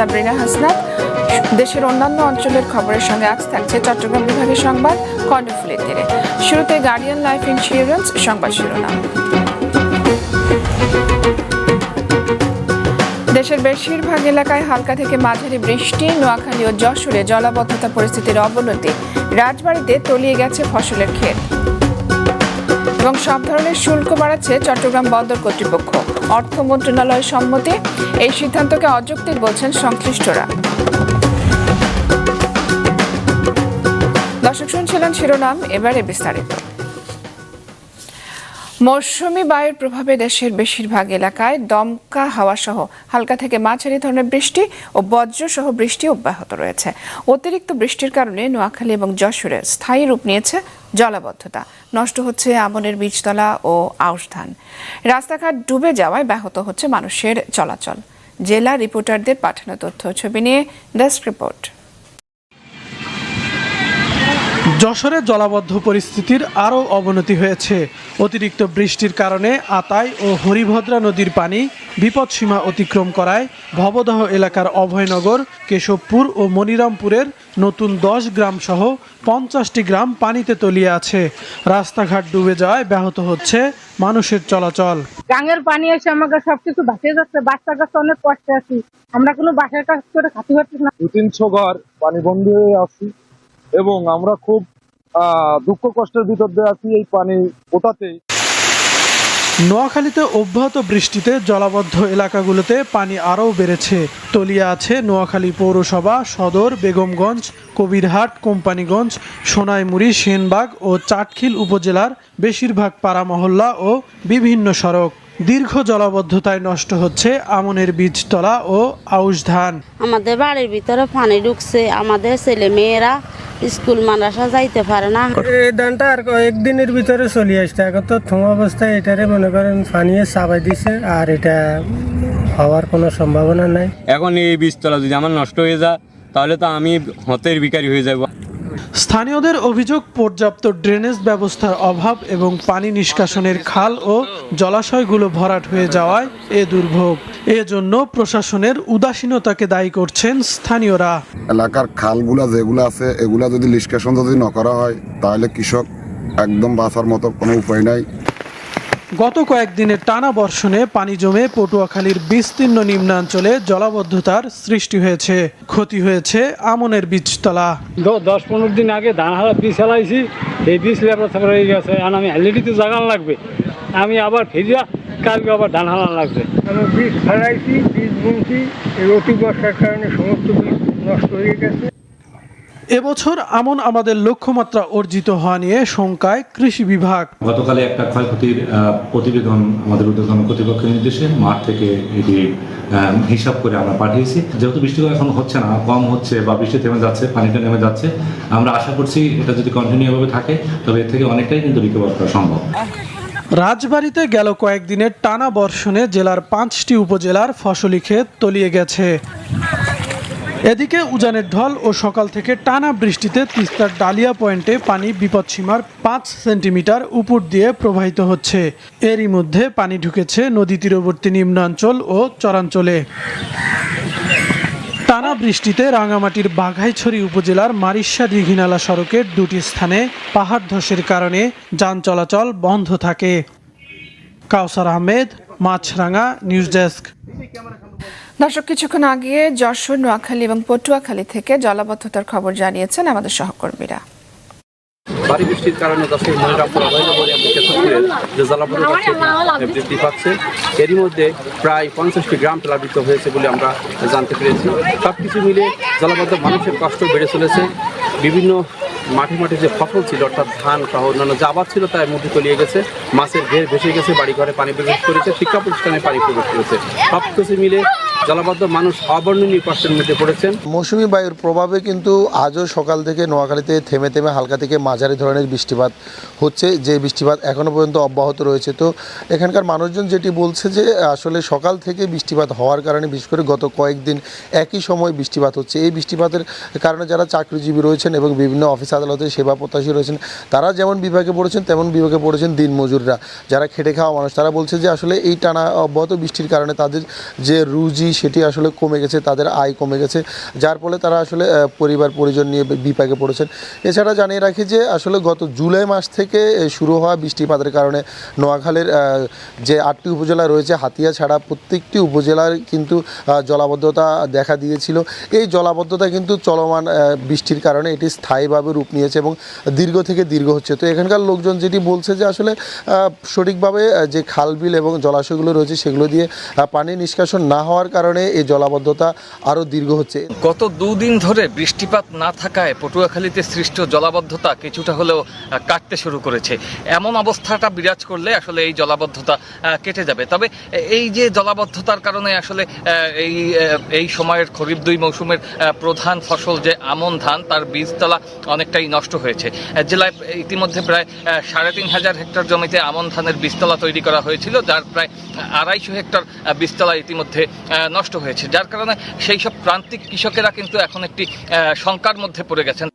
সাবরিনা হাসনাত। দেশের অন্যান্য অঞ্চলের খবরের সঙ্গে আজ থাকছে চট্টগ্রাম বিভাগের সংবাদ, কর্ণফুলের তীরে শুরুতে গার্ডিয়ান লাইফ ইন্স্যুরেন্স সংবাদ শিরোনাম। দেশের বেশিরভাগ এলাকায় হালকা থেকে মাঝারি বৃষ্টি, নোয়াখালী ও যশোরে জলাবদ্ধতা পরিস্থিতির অবনতি। রাজবাড়িতে তলিয়ে গেছে ফসলের ক্ষেত। এবং সব ধরনের শুল্ক বাড়াচ্ছে চট্টগ্রাম বন্দর কর্তৃপক্ষ। অর্থ মন্ত্রণালয়ের সম্মতি, এই সিদ্ধান্তকে অযৌক্তিক বলছেন সংশ্লিষ্টরা। দর্শক শুনছিলেন শিরোনাম, এবারে বিস্তারিত। মৌসুমি বায়ুর প্রভাবে দেশের বেশিরভাগ এলাকায় দমকা হাওয়া সহ হালকা থেকে মাঝারি ধরনের বৃষ্টি ও বজ্র সহ বৃষ্টি অব্যাহত রয়েছে। অতিরিক্ত বৃষ্টির কারণে নোয়াখালী এবং যশোরে স্থায়ী রূপ নিয়েছে জলাবদ্ধতা। নষ্ট হচ্ছে আমনের বীজতলা ও আউশ ধান। রাস্তাঘাট ডুবে যাওয়ায় ব্যাহত হচ্ছে মানুষের চলাচল। জেলা রিপোর্টারদের পাঠানো তথ্য, ছবি নিয়ে ডেস্ক রিপোর্ট। যশোরে জলাবদ্ধ পরিস্থিতির আরও অবনতি হয়েছে। অতিরিক্ত বৃষ্টির কারণে আতাই ও হরিভদ্রা নদীর পানি বিপদসীমা অতিক্রম করায় ভবদহ এলাকার অভয়নগর কেশবপুর ও মনিরামপুরের নতুন দশ গ্রাম সহ পঞ্চাশটি গ্রাম পানিতে তলিয়ে আছে। রাস্তাঘাট ডুবে যাওয়ায় ব্যাহত হচ্ছে মানুষের চলাচল। গাঙের পানি এসে আমাকে সবকিছু ভাসিয়ে যাচ্ছে বাচ্চা কাছে অনেক কষ্টে আছি। আমরা কোনো বাসার কাজ করে খাতে পারছি না। দু তিনশো ঘর পানিবন্দী হয়ে আছি। এবং আমরা খুব দুঃখ কষ্টের ভিতর দিয়ে আছি এই পানি ওঠাতে নোয়াখালীতে অব্যাহত বৃষ্টিতে জলাবদ্ধ এলাকাগুলোতে পানি আরও বেড়েছে। তলিয়া আছে নোয়াখালী পৌরসভা, সদর, বেগমগঞ্জ, কবিরহাট, কোম্পানিগঞ্জ, সোনাইমুড়ি, সেনবাগ ও চাটখিল উপজেলার বেশিরভাগ পাড়া মহল্লা ও বিভিন্ন সড়ক। দীর্ঘ জলাবদ্ধতায় নষ্ট হচ্ছে আমনের বীজতলা ও আউশ ধান। আমাদের বাড়ির ভিতরে পানি ঢুকছে। আমাদের ছেলে মেয়েরা স্কুল মাদ্রাসা যাইতে পারে না। এই ধানটা আর একদিনের ভিতরে চলে আসছে। এখন তো থম অবস্থায় এটারে মনে করেন পানিয়ে চাপাই দিছে আর এটা হওয়ার কোনো সম্ভাবনা নাই। এখন এই বীজতলা যদি আমার নষ্ট হয়ে যায় তাহলে তো আমি হতের বিকারি হয়ে যাব। স্থানীয়দের অভিযোগ, পর্যাপ্ত ড্রেনেজ ব্যবস্থার অভাব এবং পানি নিষ্কাশনের খাল ও জলাশয়গুলো ভরাট হয়ে যাওয়ায় এ দুর্ভোগ। এজন্য প্রশাসনের উদাসীনতাকে দায়ী করছেন স্থানীয়রা। এলাকার খালগুলো যেগুলো আছে, এগুলা যদি নিষ্কাশন যদি না করা হয়, তাহলে কৃষক একদম বাঁচার মতো কোনো উপায় নাই। গত কয়েকদিনের টানা বর্ষণে পানি জমে পটুয়াখালীর বিস্তীর্ণ নিম্নাঞ্চলে জলাবদ্ধতার সৃষ্টি হয়েছে ক্ষতি হয়েছে আমনের বীজতলা। দশ পনেরো দিন আগে ধান হারা বীজ হালাইছি এই বীজ লেবার হয়ে গেছে। আর আমি অলরেডি জাগান লাগবে। আমি আবার ফিরিয়া কালকে আবার ধান হালান লাগবে। আমি বীজ ফেলাইছি বীজ বুনছি এই অতি বর্ষার কারণে সমস্ত বীজ নষ্ট হয়ে গেছে। এবছর আমন আমাদের লক্ষ্যমাত্রা অর্জিত হওয়া নিয়ে শঙ্কায় কৃষি বিভাগ। গতকালে একটা ক্ষয়ক্ষতির প্রতিবেদন আমাদের উদ্যোগন কর্তৃপক্ষের নির্দেশে মাঠ থেকে এটি হিসাব করে আমরা পাঠিয়েছি। যেহেতু বৃষ্টি এখন হচ্ছে না কম হচ্ছে বা বৃষ্টি থেমে যাচ্ছে পানিটা নেমে যাচ্ছে আমরা আশা করছি এটা যদি কন্টিনিউ ভাবে থাকে তবে এর থেকে অনেকটাই কিন্তু রিকভার করা সম্ভব। রাজবাড়িতে গেল কয়েকদিনের টানা বর্ষণে জেলার পাঁচটি উপজেলার ফসলি ক্ষেত তলিয়ে গেছে। এদিকে উজানের ঢল ও সকাল থেকে টানা বৃষ্টিতে তিস্তার ডালিয়া পয়েন্টে পানি বিপদসীমার পাঁচ সেন্টিমিটার উপর দিয়ে প্রবাহিত হচ্ছে। এরই মধ্যে পানি ঢুকেছে নদী তীরবর্তী নিম্নাঞ্চল ও চরাঞ্চলে। টানা বৃষ্টিতে রাঙামাটির বাঘাইছড়ি উপজেলার মারিশা দীঘিনালা সড়কের দুটি স্থানে পাহাড় ধসের কারণে যান চলাচল বন্ধ থাকে। Kawsar Ahmed, Maasranga, news desk. দর্শক, কিছুক্ষণ আগে যশোর, নোয়াখালী এবং পটুয়াখালী থেকে জলাবদ্ধতার খবর জানিয়েছেন আমাদের সহকর্মীরা। ভারী বৃষ্টির কারণে দশের মনিরামপুর অভয়নগরী বৃদ্ধি পাচ্ছে, এরই মধ্যে প্রায় পঞ্চাশটি গ্রাম প্লাবিত হয়েছে বলে আমরা জানতে পেরেছি। সব কিছু মিলে জলাবদ্ধ মানুষের কষ্ট বেড়ে চলেছে। বিভিন্ন মাঠে মাঠে যে ফসল ছিল, অর্থাৎ ধান সহ অন্যান্য যে আবাদ ছিল, তার মধ্যে তলিয়ে গেছে। মাছের ঘের ভেসে গেছে, বাড়িঘরে পানি প্রবেশ করেছে, শিক্ষা প্রতিষ্ঠানে পানি প্রবেশ করেছে। সব কিছু মিলে জলাবদ্ধ মানুষ অবর্ণনীয় কষ্টের মধ্যে পড়েছেন। মৌসুমি বায়ুর প্রভাবে কিন্তু আজও সকাল থেকে নোয়াখালীতে থেমে থেমে হালকা থেকে মাঝারি ধরনের বৃষ্টিপাত হচ্ছে। যে বৃষ্টিপাত এখনও পর্যন্ত অব্যাহত রয়েছে। তো এখানকার মানুষজন যেটি বলছে যে, আসলে সকাল থেকে বৃষ্টিপাত হওয়ার কারণে, বিশেষ করে গত কয়েকদিন একই সময় বৃষ্টিপাত হচ্ছে। এই বৃষ্টিপাতের কারণে যারা চাকরিজীবী রয়েছেন এবং বিভিন্ন অফিস আদালতে সেবা প্রত্যাশী রয়েছেন, তারা যেমন বিভাগে পড়েছেন, তেমন বিভাগে পড়েছেন দিনমজুররা। যারা খেটে খাওয়া মানুষ, তারা বলছে যে, আসলে এই টানা অব্যাহত বৃষ্টির কারণে তাদের যে রুজি সেটি আসলে কমে গেছে, তাদের আয় কমে গেছে, যার ফলে তারা আসলে পরিবার, পরিজন নিয়ে বিপাকে পড়েছেন। এছাড়া জানিয়ে রাখি যে আসলে গত জুলাই মাস থেকে শুরু হওয়া বৃষ্টিপাতের কারণে নোয়াখালীর যে আটটি উপজেলা রয়েছে, হাতিয়া ছাড়া প্রত্যেকটি উপজেলার কিন্তু জলাবদ্ধতা দেখা দিয়েছিল। এই জলাবদ্ধতা কিন্তু চলমান বৃষ্টির কারণে এটি স্থায়ীভাবে রূপ নিয়েছে এবং দীর্ঘ থেকে দীর্ঘ হচ্ছে। তো এখানকার লোকজন যেটি বলছে যে আসলে সঠিকভাবে যে খাল বিল এবং জলাশয়গুলো রয়েছে, সেগুলো দিয়ে পানি নিষ্কাশন না হওয়ার কারণে এই জলাবদ্ধতা আরও দীর্ঘ হচ্ছে। গত দুদিন ধরে বৃষ্টিপাত না থাকায় পটুয়াখালীতে সৃষ্ট জলাবদ্ধতা কিছুটা হলেও কাটতে শুরু করেছে। এমন অবস্থাটা বিরাজ করলে আসলে এই জলাবদ্ধতা কেটে যাবে। তবে এই যে জলাবদ্ধতার কারণে আসলে এই এই সময়ের খরিফ দুই মৌসুমের প্রধান ফসল যে আমন ধান, তার বীজতলা অনেকটাই নষ্ট হয়েছে। জেলায় ইতিমধ্যে প্রায় সাড়ে তিন হাজার হেক্টর জমিতে আমন ধানের বীজতলা তৈরি করা হয়েছিল, যার প্রায় আড়াইশো হেক্টর বীজতলা ইতিমধ্যে নষ্ট হয়েছে, যার কারণে সেই সব প্রান্তিক কৃষকেরা কিন্তু এখন একটি শঙ্কার মধ্যে পড়ে গেছেন।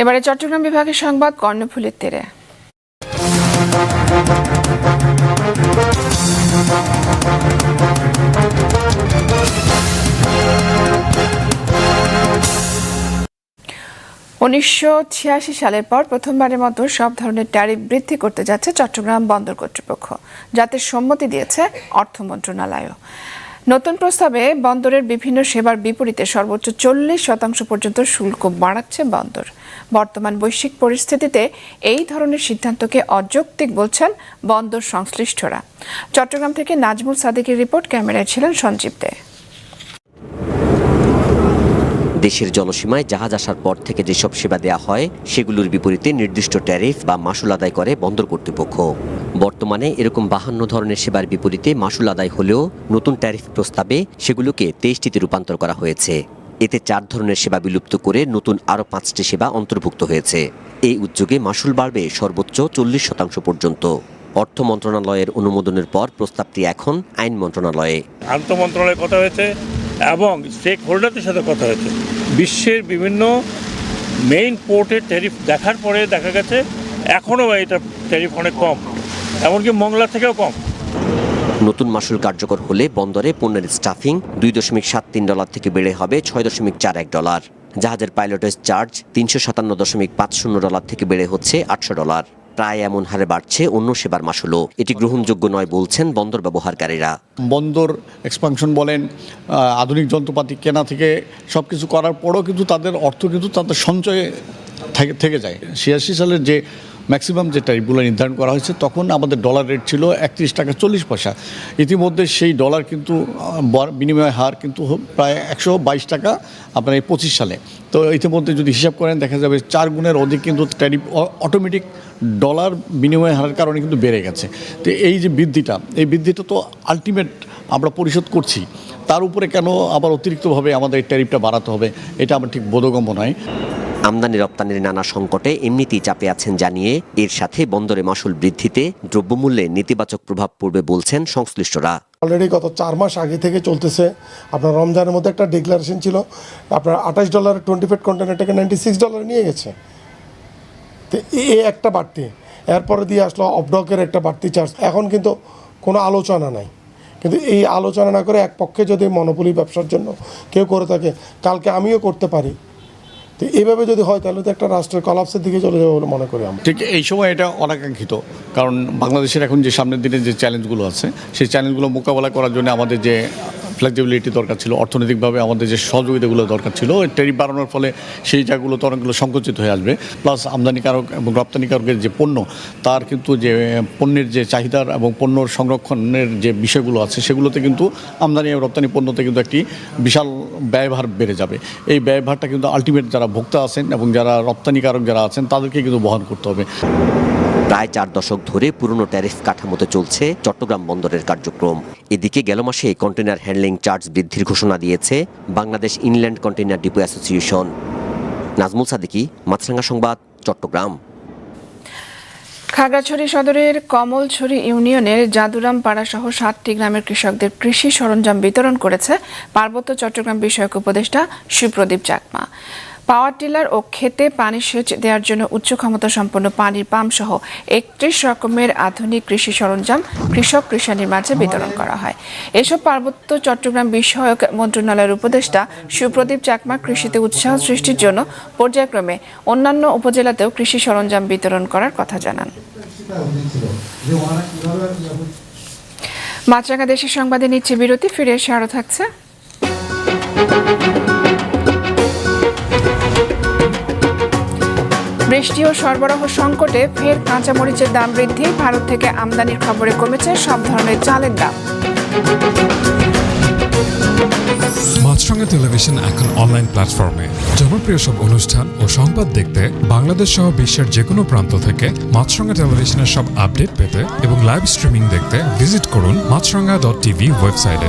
এবারে চট্টগ্রাম বিভাগের সংবাদ, কর্ণফুলের তীরে। উনিশশো ছিয়াশি সালের পর প্রথমবারের মতো সব ধরনের ট্যারিফ বৃদ্ধি করতে যাচ্ছে চট্টগ্রাম বন্দর কর্তৃপক্ষ, যাতে সম্মতি দিয়েছে অর্থ মন্ত্রণালয়ও। নতুন প্রস্তাবে বন্দরের বিভিন্ন সেবার বিপরীতে সর্বোচ্চ চল্লিশ শতাংশ পর্যন্ত শুল্ক বাড়াচ্ছে বন্দর। বর্তমান বৈশ্বিক পরিস্থিতিতে এই ধরনের সিদ্ধান্তকে অযৌক্তিক বলছেন বন্দর সংশ্লিষ্টরা। চট্টগ্রাম থেকে নাজমুল সাদিকের রিপোর্ট, ক্যামেরায় ছিলেন সঞ্জীব দে। দেশের জলসীমায় জাহাজ আসার পর থেকে যেসব সেবা দেয়া হয়, সেগুলোর বিপরীতে নির্দিষ্ট ট্যারিফ বা মাসুল আদায় করে বন্দর কর্তৃপক্ষ। বর্তমানে এরকম বাহান্ন ধরনের সেবার বিপরীতে মাসুল আদায় হলেও নতুন ট্যারিফ প্রস্তাবে সেগুলোকে তেইশটিতে রূপান্তর করা হয়েছে। এতে চার ধরনের সেবা বিলুপ্ত করে নতুন আরও পাঁচটি সেবা অন্তর্ভুক্ত হয়েছে। এই উদ্যোগে মাসুল বাড়বে সর্বোচ্চ চল্লিশ শতাংশ পর্যন্ত। অর্থ মন্ত্রণালয়ের অনুমোদনের পর প্রস্তাবটি এখন আইন মন্ত্রণালয়ে। আন্তঃ মন্ত্রণালয়ে কথা হয়েছে এবং স্টেক হোল্ডারদের সাথে কথা হয়েছে। বিশ্বের বিভিন্ন মেইন পোর্টের ট্যারিফ দেখার পরে দেখা গেছে এখনও এটা ট্যারিফ অনেক কম। এমনকি মংলা থেকেও কম। নতুন মাসুল কার্যকর হলে বন্দরে পণ্যের স্টাফিং দুই দশমিক সাত তিন ডলার থেকে বেড়ে হবে ছয় দশমিক চার এক ডলার। জাহাজের পাইলটের চার্জ তিনশো সাতান্ন দশমিক পাঁচ শূন্য ডলার থেকে বেড়ে হচ্ছে আটশো ডলার। প্রায় এমন হারে বাড়ছে, অন্য সেবার মাসুলও। এটি গ্রহণযোগ্য নয় বলছেন বন্দর ব্যবহারকারীরা। বন্দর এক্সপানশন বলেন আধুনিক যন্ত্রপাতি কেনা থেকে সব কিছু করার পরও কিন্তু তাদের অর্থ কিন্তু তাদের সঞ্চয়ে থেকে যায়। ছিয়াশি সালের যে ম্যাক্সিমাম যে ট্যারিফগুলো নির্ধারণ করা হয়েছে, তখন আমাদের ডলার রেট ছিল একত্রিশ টাকা চল্লিশ পয়সা। ইতিমধ্যে সেই ডলার কিন্তু বিনিময় হার কিন্তু প্রায় একশো বাইশ টাকা আপনার এই পঁচিশ সালে। তো ইতিমধ্যে যদি হিসাব করেন, দেখা যাবে চার গুণের অধিক কিন্তু ট্যারিফ অটোমেটিক ডলার বিনিময় হারের কারণে কিন্তু বেড়ে গেছে। তো এই যে বৃদ্ধিটা, এই বৃদ্ধিটা তো আলটিমেট আমরা পরিশোধ করছি। তার উপরে কেন আবার অতিরিক্তভাবে আমাদের এই ট্যারিফটা বাড়াতে হবে, এটা আমার ঠিক বোধগম্য নয়। আমদানি রপ্তানির নানা সংকটে এমনিতেই চাপে আছেন জানিয়ে এর সাথে বন্দরে মাসুল বৃদ্ধিতে দ্রব্যমূল্যে নেতিবাচক প্রভাব পড়বে বলছেন সংশ্লিষ্টরা। অলরেডি গত চার মাস আগে থেকে চলতেছে। আপনার রমজানের মধ্যে একটা ডিক্লারেশন ছিল, আপনার আঠাশ ডলার টোয়েন্টি ফিট কন্টেনারটাকে নাইনটি সিক্স ডলার নিয়ে গেছে। তো এ একটা বাড়তি। এরপরে দিয়ে আসলো অফডকের একটা বাড়তি চার্জ এখন কিন্তু কোনো আলোচনা নাই। কিন্তু এই আলোচনা না করে এক পক্ষে যদি মনোপলি ব্যবসার জন্য কেউ করে থাকে, কালকে আমিও করতে পারি। তো এইভাবে যদি হয়, তাহলে তো একটা রাষ্ট্রের কলাপসের দিকে চলে যাবে বলে মনে করি আমরা। ঠিক, এই সময় এটা অনাকাঙ্ক্ষিত। কারণ বাংলাদেশের এখন যে সামনের দিনে যে চ্যালেঞ্জগুলো আছে, সেই চ্যালেঞ্জগুলো মোকাবেলা করার জন্য আমাদের যে ফ্লেক্সিবিলিটি দরকার ছিল, অর্থনৈতিকভাবে আমাদের যে সহযোগিতাগুলো দরকার ছিল ট্যারিফ বাড়ানোর ফলে সেই জায়গাগুলো তো অনেকগুলো সংকুচিত হয়ে আসবে। প্লাস আমদানিকারক এবং রপ্তানিকারকের যে পণ্য, তার কিন্তু যে পণ্যের যে চাহিদার এবং পণ্য সংরক্ষণের যে বিষয়গুলো আছে, সেগুলোতে কিন্তু আমদানি এবং রপ্তানি পণ্যতে কিন্তু একটি বিশাল ব্যয়ভার বেড়ে যাবে। এই ব্যয়ভারটা কিন্তু আলটিমেট যারা ভোক্তা আছেন এবং যারা রপ্তানিকারক যারা আছেন তাদেরকে কিন্তু বহন করতে হবে। প্রায় চার দশক ধরে পুরনো ট্যারিফ কাঠামোতে চলছে চট্টগ্রাম বন্দরের কার্যক্রম। এদিকে গেল মাসে কন্টেনার হ্যান্ডলিং চার্জ বৃদ্ধির ঘোষণা দিয়েছে Bangladesh inland container depot association. Nazmul Sadiki Maasranga সংবাদ চট্টগ্রাম। খাগড়াছড়ি সদরের কমলছড়ি ইউনিয়নের জাদুরাম পাড়া সহ সাতটি গ্রামের কৃষকদের কৃষি সরঞ্জাম বিতরণ করেছে পার্বত্য চট্টগ্রাম বিষয়ক উপদেষ্টা সুপ্রদীপ চাকমা। পাওয়ার টিলার ও খেতে পানি সেচ দেওয়ার জন্য উচ্চ ক্ষমতা সম্পন্ন পানির পাম্প সহ একত্রিশ রকমের আধুনিক কৃষি সরঞ্জাম কৃষক কৃষানির মাঝে বিতরণ করা হয়। এসব পার্বত্য চট্টগ্রাম বিষয়ক মন্ত্রণালয়ের উপদেষ্টা সুপ্রদীপ চাকমা কৃষিতে উৎসাহ সৃষ্টির জন্য পর্যায়ক্রমে অন্যান্য উপজেলাতেও কৃষি সরঞ্জাম বিতরণ করার কথা জানান। মাছরাঙা দেশের সংবাদে নিচ্ছে বিরতি, ফিরে এসে আরও থাকছে। বৃষ্টি ও সরবরাহ সংকটে ফের কাঁচামরিচের দাম বৃদ্ধি। ভারত থেকে আমদানির খবরে কমেছে সব ধরনের চালের দাম। মাছরাঙা টেলিভিশন এখন অনলাইন প্ল্যাটফর্মে। জনপ্রিয় সব অনুষ্ঠান ও সংবাদ দেখতে বাংলাদেশ সহ বিশ্বের যে কোনো প্রান্ত থেকে মাছরাঙা টেলিভিশনের সব আপডেট পেতে এবং লাইভ স্ট্রিমিং দেখতে ভিজিট করুন মাছরাঙা ডট টিভি ওয়েবসাইটে।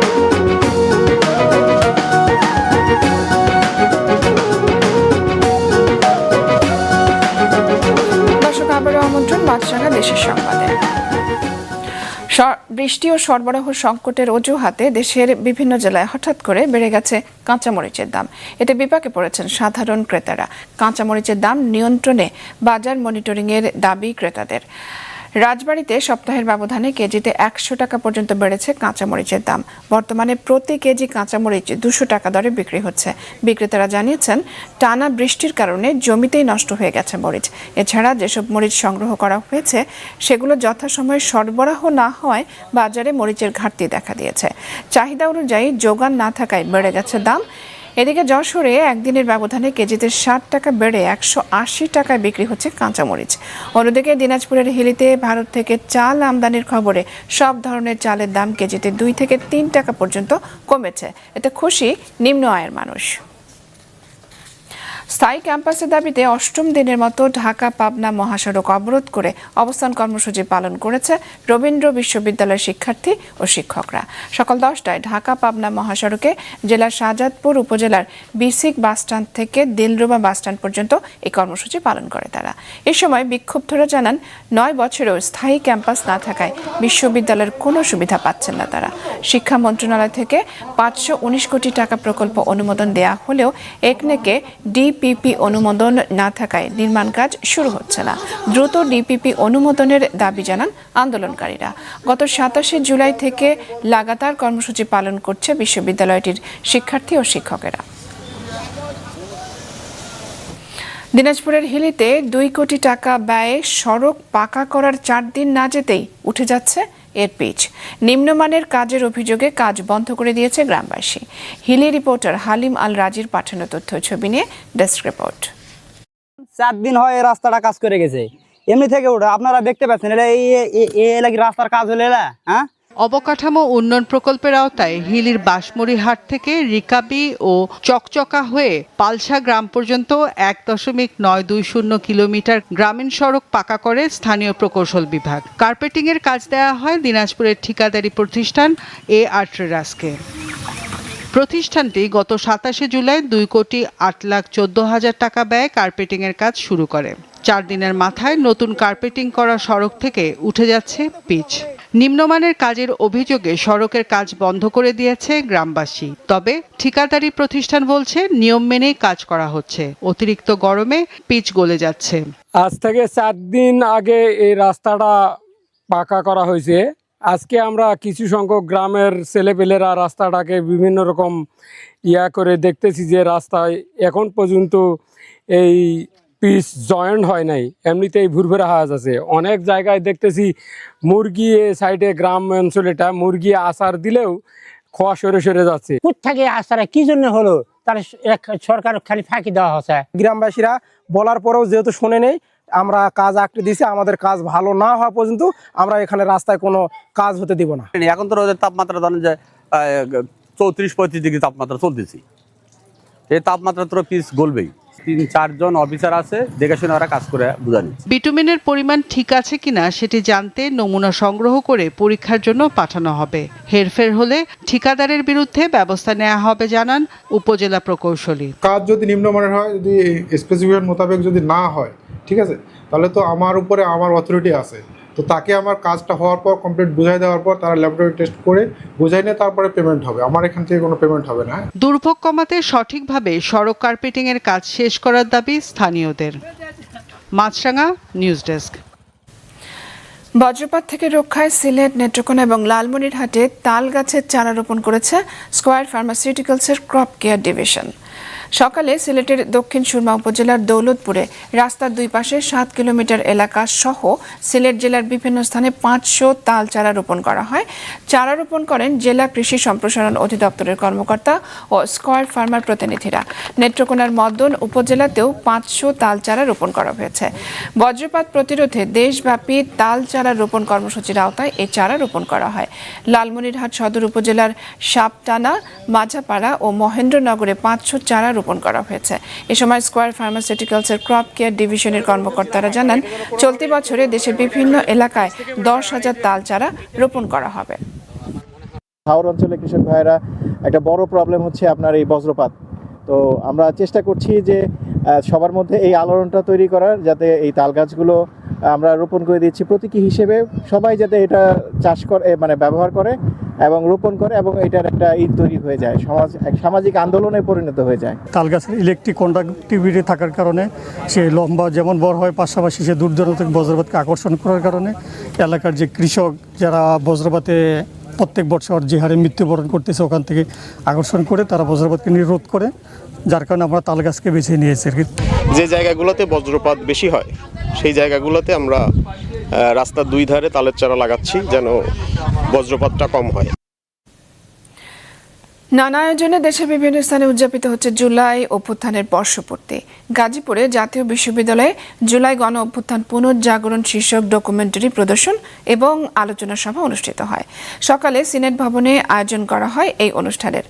মাছরাঙা দেশের সংবাদে। বৃষ্টি ও সরবরাহ সংকটের অজুহাতে দেশের বিভিন্ন জেলায় হঠাৎ করে বেড়ে গেছে কাঁচামরিচের দাম। এতে বিপাকে পড়েছেন সাধারণ ক্রেতারা। কাঁচামরিচের দাম নিয়ন্ত্রণে বাজার মনিটরিংয়ের দাবি ক্রেতাদের। রাজবাড়িতে সপ্তাহের ব্যবধানে কেজিতে একশো টাকা পর্যন্ত বেড়েছে কাঁচামরিচের দাম। বর্তমানে প্রতি কেজি কাঁচামরিচ দুশো টাকা দরে বিক্রি হচ্ছে। বিক্রেতারা জানিয়েছেন, টানা বৃষ্টির কারণে জমিতেই নষ্ট হয়ে গেছে মরিচ। এছাড়া যেসব মরিচ সংগ্রহ করা হয়েছে, সেগুলো যথাসময়ে সরবরাহ না হয় বাজারে মরিচের ঘাটতি দেখা দিয়েছে। চাহিদা অনুযায়ী যোগান না থাকায় বেড়ে গেছে দাম। এদিকে যশোরে একদিনের ব্যবধানে কেজিতে ষাট টাকা বেড়ে একশো আশি টাকায় বিক্রি হচ্ছে কাঁচামরিচ। অন্যদিকে দিনাজপুরের হিলিতে ভারত থেকে চাল আমদানির খবরে সব ধরনের চালের দাম কেজিতে দুই থেকে তিন টাকা পর্যন্ত কমেছে। এতে খুশি নিম্ন আয়ের মানুষ। স্থায়ী ক্যাম্পাসের দাবিতে অষ্টম দিনের মতো ঢাকা, পাবনা, মহাসড়ক অবরোধ করে অবস্থান কর্মসূচি পালন করেছে রবীন্দ্র বিশ্ববিদ্যালয়ের শিক্ষার্থী ও শিক্ষকরা। সকাল দশটায় ঢাকা, পাবনা মহাসড়কে জেলার শাহজাদপুর উপজেলার বিসিক বাসস্ট্যান্ড থেকে দিলরুবা বাসস্ট্যান্ড পর্যন্ত এই কর্মসূচি পালন করে তারা। এ সময় বিক্ষুব্ধরা জানান, নয় বছরেও স্থায়ী ক্যাম্পাস না থাকায় বিশ্ববিদ্যালয়ের কোনো সুবিধা পাচ্ছেন না তারা। শিক্ষা মন্ত্রণালয় থেকে পাঁচশো উনিশ কোটি টাকা প্রকল্প অনুমোদন দেয়া হলেও একনেকে ডিপিপি অনুমোদন না থাকায় নির্মাণ কাজ শুরু হচ্ছে না। দ্রুত ডিপিপি অনুমোদনের দাবি জানান আন্দোলনকারীরা। গত সাতাশে জুলাই থেকে লাগাতার কর্মসূচি পালন করছে বিশ্ববিদ্যালয়টির শিক্ষার্থী ও শিক্ষকেরা। দিনাজপুরের হিলিতে দুই কোটি টাকা ব্যয়ে সড়ক পাকা করার চার দিন না যেতেই উঠে যাচ্ছে এর পিচ। নিম্নমানের কাজের অভিযোগে কাজ বন্ধ করে দিয়েছে গ্রামবাসী। হিলি রিপোর্টার হালিম আল রাজির পাঠানো তথ্য, ছবি নিয়ে ডেস্ক রিপোর্ট। চার দিন হয় রাস্তাটা কাজ করে গেছে। এমনি থেকে ওটা আপনারা দেখতে পাচ্ছেন, এটা এই এলাকার রাস্তার কাজ হলে হ্যাঁ? অবকাঠামো উন্নয়ন প্রকল্পের আওতায় হিলির বাঁশমুড়ি হাট থেকে রিকাবি ও চকচকা হয়ে পালসা গ্রাম পর্যন্ত এক দশমিক নয় দুই শূন্য কিলোমিটার গ্রামীণ সড়ক পাকা করে স্থানীয় প্রকৌশল বিভাগ। কার্পেটিংয়ের কাজ দেওয়া হয় দিনাজপুরের ঠিকাদারি প্রতিষ্ঠান এ আর ট্রেডার্সকে। প্রতিষ্ঠানটি গত সাতাশে জুলাই দুই কোটি আট লাখ চোদ্দ হাজার টাকা ব্যয়ে কার্পেটিংয়ের কাজ শুরু করে। চার দিনের মাথায় নতুন কার্পেটিং করা সড়ক থেকে উঠে যাচ্ছে পিচ। নিম্নমানের কাজের অভিযোগে সড়কের কাজ বন্ধ করে দিয়েছে গ্রামবাসী। তবে ঠিকাদারি প্রতিষ্ঠান বলছে, নিয়ম মেনেই কাজ করা হচ্ছে। অতিরিক্ত গরমে পিচ গলে যাচ্ছে। আজ থেকে চার দিন আগে এই রাস্তাটা পাকা করা হয়েছে। আজকে আমরা কিছু সংখ্যক গ্রামের ছেলেপেলেরা রাস্তাটাকে বিভিন্ন রকম ইয়া করে দেখতেছি যে রাস্তায় এখন পর্যন্ত এই পিস জয়েন্ট হয় নাই। এমনিতেই ভুরভুরা হাজ আছে। অনেক জায়গায় দেখতেছি মুরগি এ সাইডে গ্রাম অঞ্চলেটা মুরগি আসার দিলেও খোয়া সরে সরে যাচ্ছে। থেকে আসারা কি জন্য হলো? তার সরকার খালি ফাঁকি দেওয়া হচ্ছে। গ্রামবাসীরা বলার পরেও যেহেতু শুনে নেই আমরা কাজ আঁকড়ে দিছি আমাদের কাজ ভালো না হওয়া পর্যন্ত আমরা এখানে রাস্তায় কোনো কাজ হতে দিব না। এখন তো রোদের তাপমাত্রা ধরেন যে চৌত্রিশ পঁয়ত্রিশ ডিগ্রি তাপমাত্রা চলতেছি। এই তাপমাত্রা তো পিস গলবেই। তিন চারজন অফিসার আছে দেখে শুনে ওরা কাজ করে বুঝানি বিটুমিনের পরিমাণ ঠিক আছে কিনা সেটি জানতে নমুনা সংগ্রহ করে পরীক্ষার জন্য পাঠানো হবে। হেরফের হলে ঠিকাদারের বিরুদ্ধে ব্যবস্থা নেওয়া হবে জানান উপজেলা প্রকৌশলী। কাজ যদি নিম্নমানের হয় যদি স্পেসিফিকেশন মোতাবেক যদি না হয় ঠিক আছে? তাহলে তো আমার উপরে আমার অথরিটি আছে। তো তাকে আমার কাজটা হওয়ার পর কমপ্লিট বুঝাই দেওয়ার পর তারা ল্যাবরেটরি টেস্ট করে বুঝাই নিয়ে তারপরে পেমেন্ট হবে। আমার এখান থেকে কোনো পেমেন্ট হবে না দুর্ভোগ কমাতে সঠিকভাবে সড়ক কার্পেটিং এর কাজ শেষ করার দাবি স্থানীয়দের। মাছরাঙা নিউজ ডেস্ক বজ্রপাত থেকে রক্ষায় সিলেট নেত্রকোনা এবং লালমনিরহাটে তাল গাছের চারা রোপণ করেছে স্কোয়ার ফার্মাসিউটিক্যালসের ক্রপ কেয়ার ডিভিশন। সকালে সিলেটের দক্ষিণ সুরমা উপজেলার দৌলতপুরে রাস্তার দুই পাশে সাত কিলোমিটার এলাকা সহ সিলেট জেলার বিভিন্ন স্থানে পাঁচশো তাল চারা রোপণ করা হয়। চারা রোপণ করেন জেলা কৃষি সম্প্রসারণ অধিদপ্তরের কর্মকর্তা ও স্কয়ার ফার্মার প্রতিনিধিরা। নেত্রকোনার মদন উপজেলাতেও পাঁচশো তাল চারা রোপণ করা হয়েছে। বজ্রপাত প্রতিরোধে দেশব্যাপী তাল চারা রোপণ কর্মসূচির আওতায় এই চারা রোপণ করা হয়। লালমনিরহাট সদর উপজেলার সাপটানা, মাঝাপাড়া ও মহেন্দ্রনগরে পাঁচশো চারা রোপণ করা হয়েছে। এ সময় স্কোয়ার ফার্মাসিউটিক্যালসের ক্রপ কেয়ার ডিভিশনের কর্মকর্তারা জানান, চলতি বছরে দেশের বিভিন্ন এলাকায় দশ হাজার তাল চারা রোপণ করা হবে। হাওর অঞ্চলে কৃষক ভাইয়েরা, একটা বড় প্রবলেম হচ্ছে আপনার এই বজ্রপাত। তো আমরা চেষ্টা করছি যে সবার মধ্যে এই আলোড়নটা তৈরি করার, যাতে এই তাল গাছগুলো আমরা রোপণ করে দিচ্ছি প্রতীকী হিসেবে। সবাই যাতে এটা চাষ করে মানে ব্যবহার করে এবং রোপণ করে এবং এটার একটা ঈদ তৈরি হয়ে যায়। সমাজ, এক সামাজিক আন্দোলনে পরিণত হয়ে যায়। তাল গাছের ইলেকট্রিক কন্ডাক্টিভিটি থাকার কারণে, সে লম্বা যেমন বড় হয়, পাশাপাশি সে দূর দূরান্ত বজ্রপাতকে আকর্ষণ করার কারণে, এলাকার যে কৃষক যারা বজ্রপাতে প্রত্যেক বছর যে হারে মৃত্যুবরণ করতেছে ওখান থেকে আকর্ষণ করে, তারা বজ্রপাতকে নিরোধ করে। যার কারণে আমরা তাল গাছকে বেছে নিয়েছি আর কি। যে জায়গাগুলোতে বজ্রপাত বেশি হয়, সেই জায়গাগুলোতে আমরা রাস্তার দুই ধারে তালের চারা লাগাচ্ছি যেন বজ্রপাতটা কম হয়। নানা আয়োজনে দেশের বিভিন্ন স্থানে উদযাপিত হচ্ছে জুলাই অভ্যুত্থানের বর্ষপূর্তি। গাজীপুরে জাতীয় বিশ্ববিদ্যালয়ে জুলাই গণ অভ্যুত্থান পুনর্জাগরণ শীর্ষক ডকুমেন্টারি প্রদর্শন এবং আলোচনা সভা অনুষ্ঠিত হয়। সকালে সিনেট ভবনে আয়োজন করা হয় এই অনুষ্ঠানের।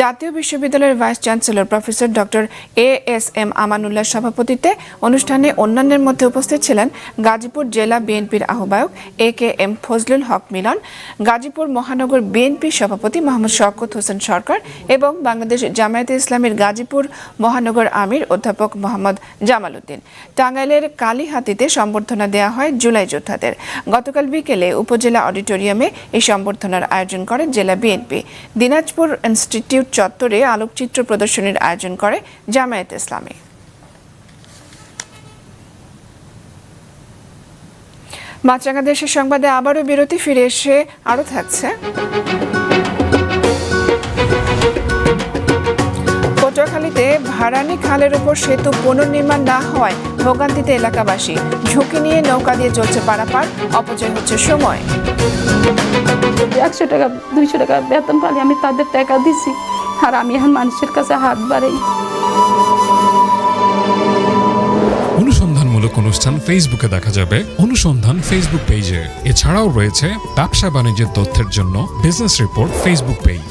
জাতীয় বিশ্ববিদ্যালয়ের vice chancellor professor doctor A S M Amanullah সভাপতিত্বে অনুষ্ঠানে অন্যান্যের মধ্যে উপস্থিত ছিলেন গাজীপুর জেলা বিএনপির আহ্বায়ক A K M Fazlul Haque Milan, Gazipur মহানগর বিএনপি সভাপতি মোহাম্মদ শওকত হোসেন সরকার এবং বাংলাদেশ জামায়াতে ইসলামের গাজীপুর মহানগর আমির অধ্যাপক মোহাম্মদ জামাল উদ্দিন। টাঙ্গাইলের কালীহাতিতে সম্বর্ধনা দেওয়া হয় জুলাই যোদ্ধাদের। গতকাল বিকেলে উপজেলা অডিটোরিয়ামে এই সম্বর্ধনার আয়োজন করে জেলা বিএনপি। দিনাজপুর ইনস্টিটিউট চত্বরে আলোকচিত্র প্রদর্শনীর আয়োজন করে জামায়াত ইসলামী। মাছরাঙ্গা দেশের সংবাদে আবারও বিরতি, ফিরে এসে আরও থাকছে। পটুয়াখালীতে ভাড়ানি খালের উপর সেতু পুনর্নির্মাণ না হওয়ায় ভোগান্তিতে এলাকাবাসী ঝুঁকি নিয়ে নৌকা দিয়ে চলছে পারাপার অপচয় হচ্ছে সময়। একশো টাকা দুইশো টাকা বেতন পালি আমি তাদের টাকা দিছি আর আমি এখন মানুষের কাছে হাত বাড়াই। অনুসন্ধানমূলক অনুষ্ঠান ফেসবুকে দেখা যাবে অনুসন্ধান ফেসবুক পেজে। এছাড়াও রয়েছে ব্যবসা বাণিজ্যের তথ্যের জন্য business report Facebook page.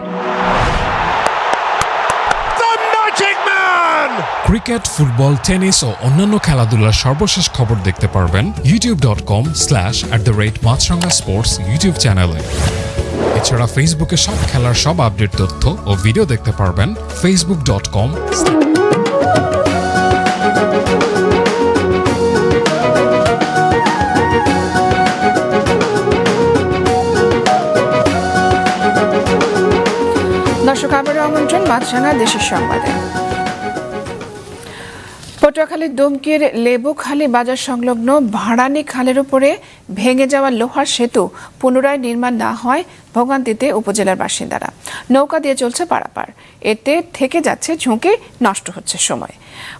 Cricket, football, tennis ও অন্যান্য খেলাধুলার সর্বশেষ খবর দেখতে পারবেন YouTube dot com slash at the rate Maasranga sports YouTube চ্যানেলে এছাড়া ফেসবুকে সব খেলার সব আপডেট তথ্য ও ভিডিও দেখতে পারবেন ফেসবুক ডট কম দর্শক, আবারও আমন্ত্রণ মাছরাঙা দেশের সংবাদে। পটুয়াখালীর দুমকির লেবুখালী বাজার সংলগ্ন ভাড়ানি খালের উপরে ভেঙে যাওয়া লোহার সেতু পুনরায় নির্মাণ না হয় ভোগান্তিতে উপজেলার বাসিন্দারা। নৌকা দিয়ে চলছে পারাপার। এতে থেকে যাচ্ছে ঝুঁকি, নষ্ট হচ্ছে সময়।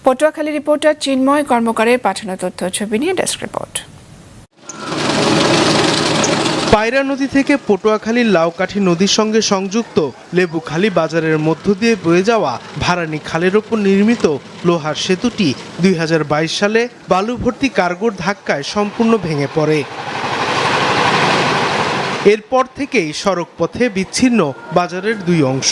পটুয়াখালী রিপোর্টার চিন্ময় কর্মকারের পাঠানো তথ্য, ছবি নিয়ে ডেস্ক রিপোর্ট। পায়রা নদী থেকে পটুয়াখালীর লাউকাঠি নদীর সঙ্গে সংযুক্ত লেবুখালী বাজারের মধ্য দিয়ে বয়ে যাওয়া ভারানি খালের ওপর নির্মিত লোহার সেতুটি দুই হাজার বাইশ সালে বালু ভর্তি কার্গোর ধাক্কায় সম্পূর্ণ ভেঙে পড়ে। এরপর থেকেই সড়ক পথে বিচ্ছিন্ন বাজারের দুই অংশ।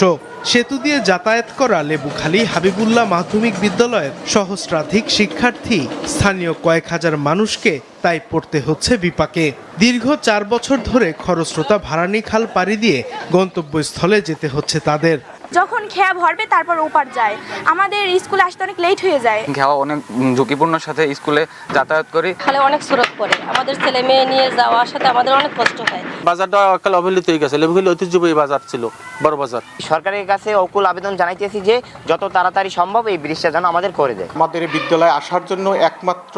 সেতু দিয়ে যাতায়াত করা লেবুখালী হাবিবুল্লাহ মাধ্যমিক বিদ্যালয়ের সহস্রাধিক শিক্ষার্থী স্থানীয় কয়েক হাজার মানুষকে তাই পড়তে হচ্ছে বিপাকে। দীর্ঘ চার বছর ধরে খরস্রোতা ভারানি খাল পাড়ি দিয়ে গন্তব্যস্থলে যেতে হচ্ছে তাদের। যখন খেয়া ভরবে তারপর ওপার যায়। আমাদের স্কুলে আসতে অনেক লেট হয়ে যায়। খাওয়া অনেক ঝুঁকিপূর্ণ সাথে স্কুলে যাতায়াত করি। খালে অনেক সুরত পড়ে। আমাদের ছেলে মেয়ে নিয়ে যাওয়া সাথে আমাদের অনেক কষ্ট হয়। বাজারটা কাল অবহেলিত হয়ে গেছে। লেবুখালী ঐতিহ্যবাহী বাজার ছিল বড় বাজার। সরকারের কাছে অকুল আবেদন জানাইতেছি যে যত তাড়াতাড়ি সম্ভব এই ব্রিজটা যেন আমাদের করে দেয়। আমাদের বিদ্যালয়ে আসার জন্য একমাত্র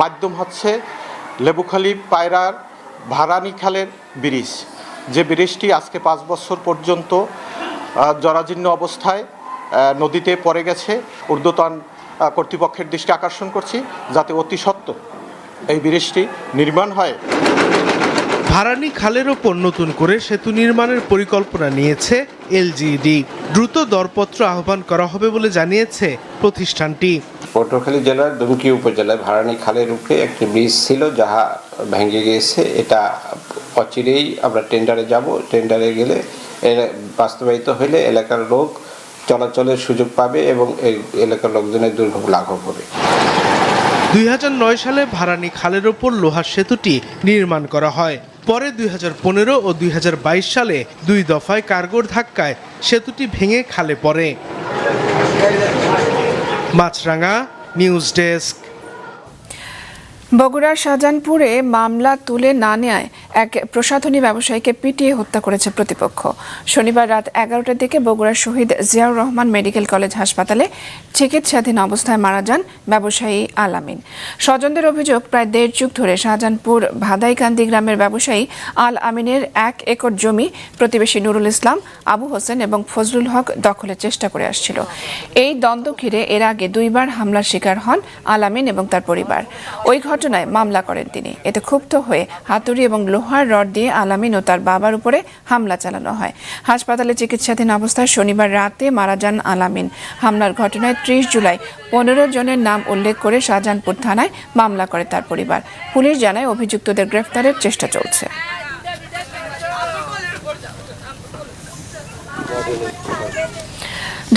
মাধ্যম হচ্ছে লেবুখালী পায়রার ভারানি খালের ব্রিজ। যে ব্রিজটি আজকে পাঁচ বছর পর্যন্ত জরাজীর্ণ অবস্থায় নদীতে পড়ে গেছে। ঊর্ধ্বতন কর্তৃপক্ষের দৃষ্টি আকর্ষণ করছি যাতে অতি সত্বর এই ব্রিজটি নির্মাণ হয়। ভারানি খালের ওপর নতুন করে সেতু নির্মাণের পরিকল্পনা নিয়েছে এলজিডি। দ্রুত দরপত্র আহ্বান করা হবে বলে জানিয়েছে প্রতিষ্ঠানটি। পটুয়াখালী জেলার দুমকি উপজেলায় ভারানী খালের উপরে একটি ব্রিজ ছিল, যাহা ভেঙে গিয়েছে। এটা অচিরেই আমরা টেন্ডারে যাব। টেন্ডারে গেলে বাস্তবায়িত হলে এলাকার লোক চলাচলের সুযোগ পাবে এবং এই এলাকার লোকজনের দুর্ভোগ লাঘব হবে। দুই হাজার নয় সালে ভারানি খালের ওপর লোহার সেতুটি নির্মাণ করা হয়। পরে দুই হাজার পনেরো ও দুই হাজার বাইশ সালে দুই দফায় কার্গোর ধাক্কায় সেতুটি ভেঙে খালে পড়ে। Maasranga news desk. বগুড়ার শাহজাহানপুরে মামলা তুলে না নেয় এক প্রসাধনী ব্যবসায়ীকে পিটিয়ে হত্যা করেছে প্রতিপক্ষ। শনিবার রাত এগারোটার দিকে বগুড়ার শহীদ জিয়াউর রহমান মেডিকেল কলেজ হাসপাতালে চিকিৎসাধীন অবস্থায় মারা যান ব্যবসায়ী আলামিন। স্বজনদের অভিযোগ, প্রায় দেড় যুগ ধরে শাহজাহানপুর ভাদাইকান্দি গ্রামের ব্যবসায়ী আল আমিনের এক একর জমি প্রতিবেশী নুরুল ইসলাম, আবু হোসেন এবং ফজলুল হক দখলের চেষ্টা করে আসছিল। এই দ্বন্দ্ব ঘিরে এর আগে দুইবার হামলার শিকার হন আলামিন এবং তার পরিবার। ওই ঘটনায় মামলা করেন তিনি। এতে ক্ষুব্ধ হয়ে হাতুড়ি এবং লোহার রড দিয়ে আলামিন ও তার বাবার উপরে হামলা চালানো হয়। হাসপাতালে চিকিৎসাধীন অবস্থায় শনিবার রাতে মারা যান আলামিন। হামলার ঘটনায় ত্রিশ জুলাই পনেরো জনের নাম উল্লেখ করে শাহজাহানপুর থানায় মামলা করে তার পরিবার। পুলিশ জানায়, অভিযুক্তদের গ্রেফতারের চেষ্টা চলছে।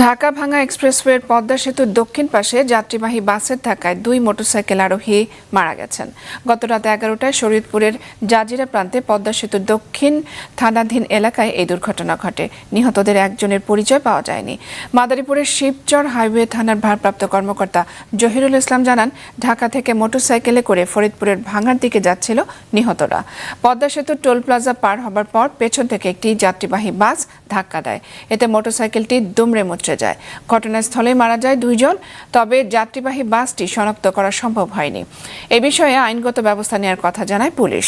ঢাকা ভাঙা এক্সপ্রেসওয়ের পদ্মা সেতুর দক্ষিণ পাশে যাত্রীবাহী বাসের ধাক্কায় দুই মোটরসাইকেল আরোহী মারা গেছেন। গত রাত এগারোটায় শরীয়তপুরের জাজিরা প্রান্তে পদ্মা সেতুর দক্ষিণ থানাধীন এলাকায় এই দুর্ঘটনা ঘটে। নিহতদের একজনের পরিচয় পাওয়া যায়নি। মাদারীপুরের শিবচর হাইওয়ে থানার ভারপ্রাপ্ত কর্মকর্তা জহিরুল ইসলাম জানান, ঢাকা থেকে মোটরসাইকেলে করে ফরিদপুরের ভাঙার দিকে যাচ্ছিল নিহতরা। পদ্মা সেতুর টোল প্লাজা পার হবার পর পেছন থেকে একটি যাত্রীবাহী বাস ধাক্কা দেয়। এতে মোটরসাইকেলটি দুমড়ে মুচড়ে যায়। ঘটনাস্থলে মারা যায় দুইজন, তবে যাত্রীবাহী বাসটি শনাক্ত করা সম্ভব হয়নি। এ বিষয়ে আইনগত ব্যবস্থা নেওয়ার কথা জানায় পুলিশ।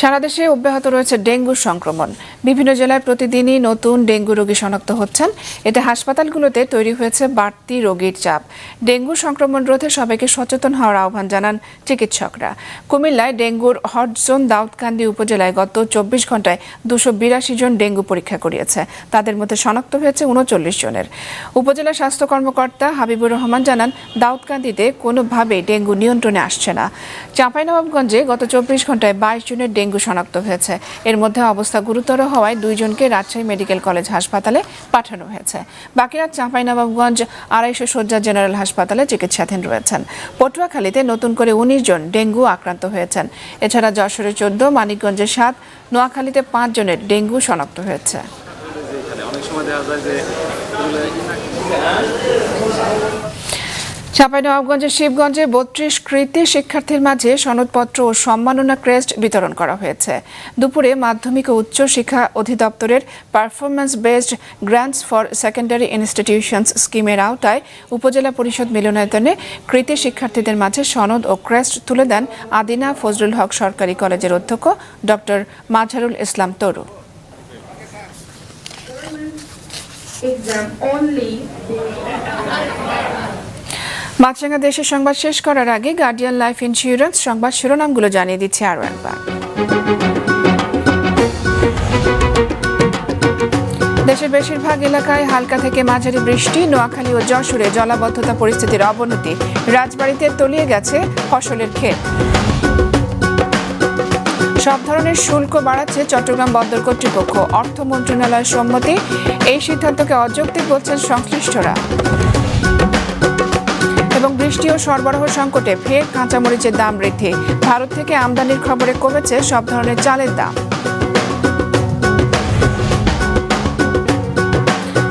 সারা দেশে অব্যাহত রয়েছে ডেঙ্গুর সংক্রমণ। বিভিন্ন জেলায় প্রতিদিনই নতুন ডেঙ্গু রোগী শনাক্ত হচ্ছেন। এতে হাসপাতালগুলোতে তৈরি হয়েছে বাড়তি রোগীর চাপ। ডেঙ্গু সংক্রমণ রোধে সবাইকে সচেতন হওয়ার আহ্বান জানান চিকিৎসকরা। কুমিল্লায় ডেঙ্গুর হটজোন দাউদকান্দি উপজেলায় গত চব্বিশ ঘন্টায় দুশো বিরাশি জন ডেঙ্গু পরীক্ষা করিয়েছে। তাদের মধ্যে শনাক্ত হয়েছে উনচল্লিশ জনের। উপজেলা স্বাস্থ্য কর্মকর্তা হাবিবুর রহমান জানান, দাউদকান্দিতে কোনোভাবেই ডেঙ্গু নিয়ন্ত্রণে আসছে না। চাঁপাইনবাবগঞ্জে গত চব্বিশ ঘন্টায় বাইশ জনের ডেঙ্গু শনাক্ত হয়েছে। এর মধ্যে অবস্থা গুরুতর হওয়ায় দুইজনকে রাজশাহী মেডিকেল কলেজ হাসপাতালে পাঠানো হয়েছে। বাকিরা চাঁপাইনবাবগঞ্জ আড়াইশো শয্যা জেনারেল হাসপাতালে চিকিৎসাধীন রয়েছেন। পটুয়াখালীতে নতুন করে উনিশ জন ডেঙ্গু আক্রান্ত হয়েছেন। এছাড়া যশোরে চোদ্দ, মানিকগঞ্জে সাত, নোয়াখালীতে পাঁচ জনের ডেঙ্গু শনাক্ত হয়েছে। চাঁপাইনবাবগঞ্জের শিবগঞ্জে বত্রিশ কৃতি শিক্ষার্থীর মাঝে সনদপত্র ও সম্মাননা ক্রেস্ট বিতরণ করা হয়েছে। দুপুরে মাধ্যমিক ও উচ্চ শিক্ষা অধিদপ্তরের performance based grants for secondary institutions স্কিমের আওতায় উপজেলা পরিষদ মিলনায়তনে কৃতি শিক্ষার্থীদের মাঝে সনদ ও ক্রেস্ট তুলে দেন আদিনা ফজলুল হক সরকারি কলেজের অধ্যক্ষ ডক্টর মাঝারুল ইসলাম তরু। মাছরাঙ্গা দেশের সংবাদ শেষ করার আগে গার্ডিয়ান লাইফ ইন্স্যুরেন্স সংবাদ শিরোনামগুলো জানিয়ে দিচ্ছে আরও একবার। দেশের বেশিরভাগ এলাকায় হালকা থেকে মাঝারি বৃষ্টি, নোয়াখালী ও যশোরে জলাবদ্ধতা পরিস্থিতির অবনতি। রাজবাড়িতে তলিয়ে গেছে ফসলের ক্ষেত। সব ধরনের শুল্ক বাড়াচ্ছে চট্টগ্রাম বন্দর কর্তৃপক্ষ। অর্থ মন্ত্রণালয়ের সম্মতি, এই সিদ্ধান্তকে অযৌক্তিক বলছেন সংশ্লিষ্টরা। এবং বৃষ্টি ও সরবরাহ সংকটে ফের কাঁচামরিচের দাম বৃদ্ধি। ভারত থেকে আমদানির খবরে কমেছে সব ধরনের চালের দাম।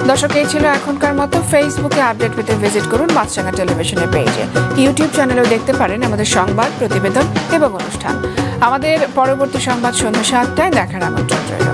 দর্শক, এই ছিল এখনকার মতো ফেসবুকে আপডেট পেতে ভিজিট করুন বাদশাঙ্গা টেলিভিশনের পেজে। ইউটিউব চ্যানেলেও দেখতে পারেন আমাদের সংবাদ, প্রতিবেদন এবং অনুষ্ঠান। আমাদের পরবর্তী সংবাদ সন্ধ্যা সাতটায় দেখার আমন্ত্রণ রইল।